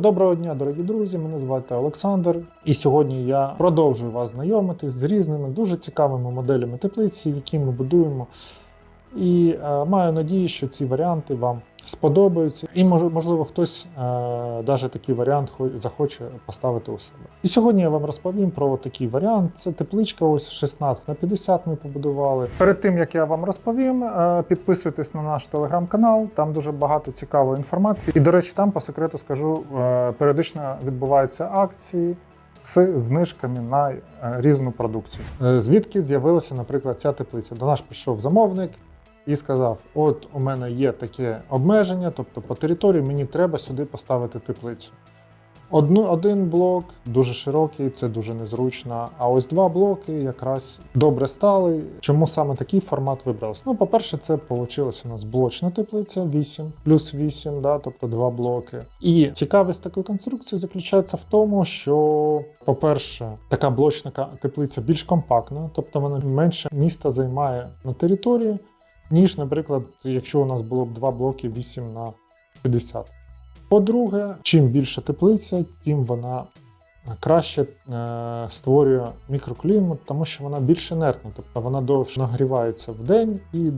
Доброго дня, дорогі друзі! Мене звати Олександр, і сьогодні я продовжую вас знайомити з різними дуже цікавими моделями теплиці, які ми будуємо. І е, маю надію, що ці варіанти вам сподобаються, і можливо, хтось е, навіть такий варіант хо- захоче поставити у себе. І сьогодні я вам розповім про такий варіант. Це тепличка, ось 16 на 50 ми побудували. Перед тим як я вам розповім, е, підписуйтесь на наш телеграм-канал, там дуже багато цікавої інформації. І, до речі, там по секрету скажу, е, періодично відбуваються акції. З знижками на е, різну продукцію. Е, Звідки з'явилася, наприклад, ця теплиця? До нас прийшов замовник, і сказав: От у мене є таке обмеження, тобто по території мені треба сюди поставити теплицю. Одну, один блок дуже широкий, це дуже незручно. А ось два блоки якраз добре стали. Чому саме такий формат вибрався? Ну, по-перше, це вийшло у нас блочна теплиця 8 плюс 8, да, тобто два блоки. І цікавість такої конструкції заключається в тому, що, по-перше, така блочна теплиця більш компактна, тобто вона менше міста займає на території ніж, наприклад, якщо у нас було б два блоки 8 на 50. По-друге, чим більша теплиця, тим вона краще е, створює мікроклімат, тому що вона більш інертна, тобто вона довше нагрівається в день і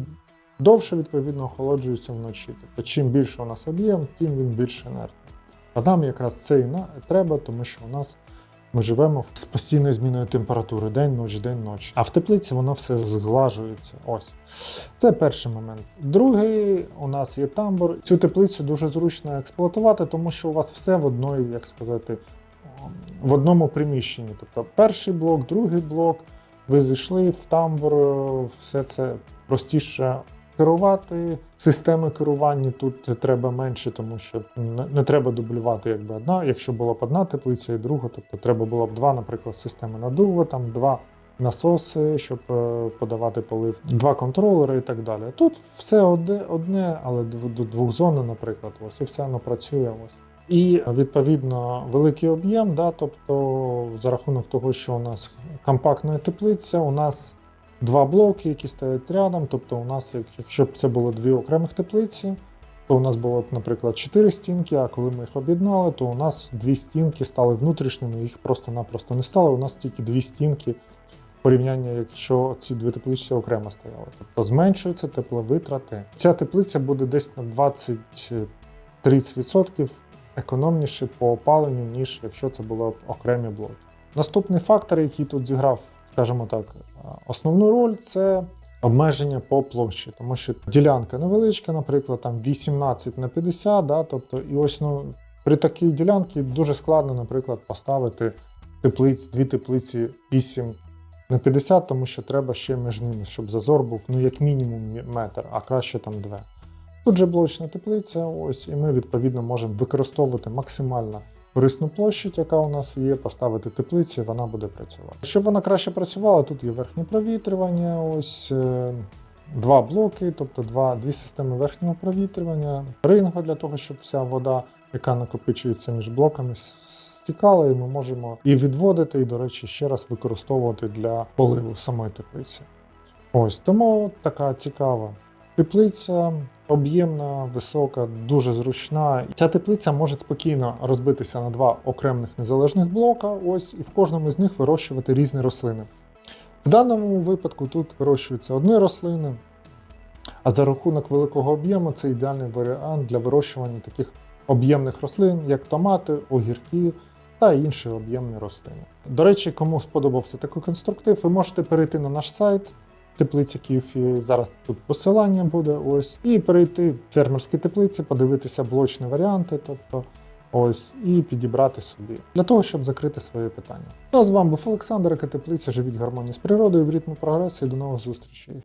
довше відповідно охолоджується вночі. Тобто, чим більше у нас об'єм, тим він більш інертний. А нам якраз це і треба, тому що у нас ми живемо з постійною зміною температури день, ніч, день, ніч. А в теплиці воно все зглажується. Ось. Це перший момент. Другий у нас є тамбур. Цю теплицю дуже зручно експлуатувати, тому що у вас все в одної, як сказати, в одному приміщенні. Тобто перший блок, другий блок. Ви зайшли в тамбур, все це простіше керувати. Системи керування тут треба менше, тому що не, треба дублювати якби одна. Якщо була б одна теплиця і друга, тобто треба було б два, наприклад, системи надуву, там два насоси, щоб е, подавати полив, два контролери і так далі. Тут все одне, але дв- двохзонне, наприклад, ось і все воно працює. Ось. І відповідно великий об'єм, да, тобто за рахунок того, що у нас компактна теплиця, у нас два блоки, які стоять рядом. Тобто, у нас, якщо б це було дві окремих теплиці, то у нас було наприклад, чотири стінки, а коли ми їх об'єднали, то у нас дві стінки стали внутрішніми, їх просто-напросто не стало. У нас тільки дві стінки в порівнянні, якщо ці дві теплиці окремо стояли. Тобто зменшуються тепловитрати. Ця теплиця буде десь на 20-30% економніше по опаленню, ніж якщо це були окремі блоки. Наступний фактор, який тут зіграв, скажімо так, основну роль, це обмеження по площі, тому що ділянка невеличка, наприклад, там 18 на 50, да, тобто, і ось ну, при такій ділянці дуже складно, наприклад, поставити теплиць, дві теплиці 8 на 50, тому що треба ще між ними, щоб зазор був ну, як мінімум метр, а краще там две. Тут же блочна теплиця, ось, і ми відповідно можемо використовувати максимально корисну площадь, яка у нас є, поставити теплицю, і вона буде працювати. Щоб вона краще працювала, тут є верхнє провітрювання, ось е, два блоки, тобто два, дві системи верхнього провітрювання, ринга для того, щоб вся вода, яка накопичується між блоками, стікала, і ми можемо і відводити, і, до речі, ще раз використовувати для поливу самої теплиці. Ось тому така цікава Теплиця об'ємна, висока, дуже зручна. Ця теплиця може спокійно розбитися на два окремих незалежних блока. Ось і в кожному з них вирощувати різні рослини. В даному випадку тут вирощуються одні рослини, а за рахунок великого об'єму це ідеальний варіант для вирощування таких об'ємних рослин, як томати, огірки та інші об'ємні рослини. До речі, кому сподобався такий конструктив, ви можете перейти на наш сайт. Теплиця Київ, зараз тут посилання буде ось, і перейти в фермерські теплиці, подивитися блочні варіанти, тобто ось, і підібрати собі для того, щоб закрити своє питання. Ну, а з вами був Олександр, яка теплиця. Живіть гармонії з природою, в ритму прогресу і до нових зустрічей.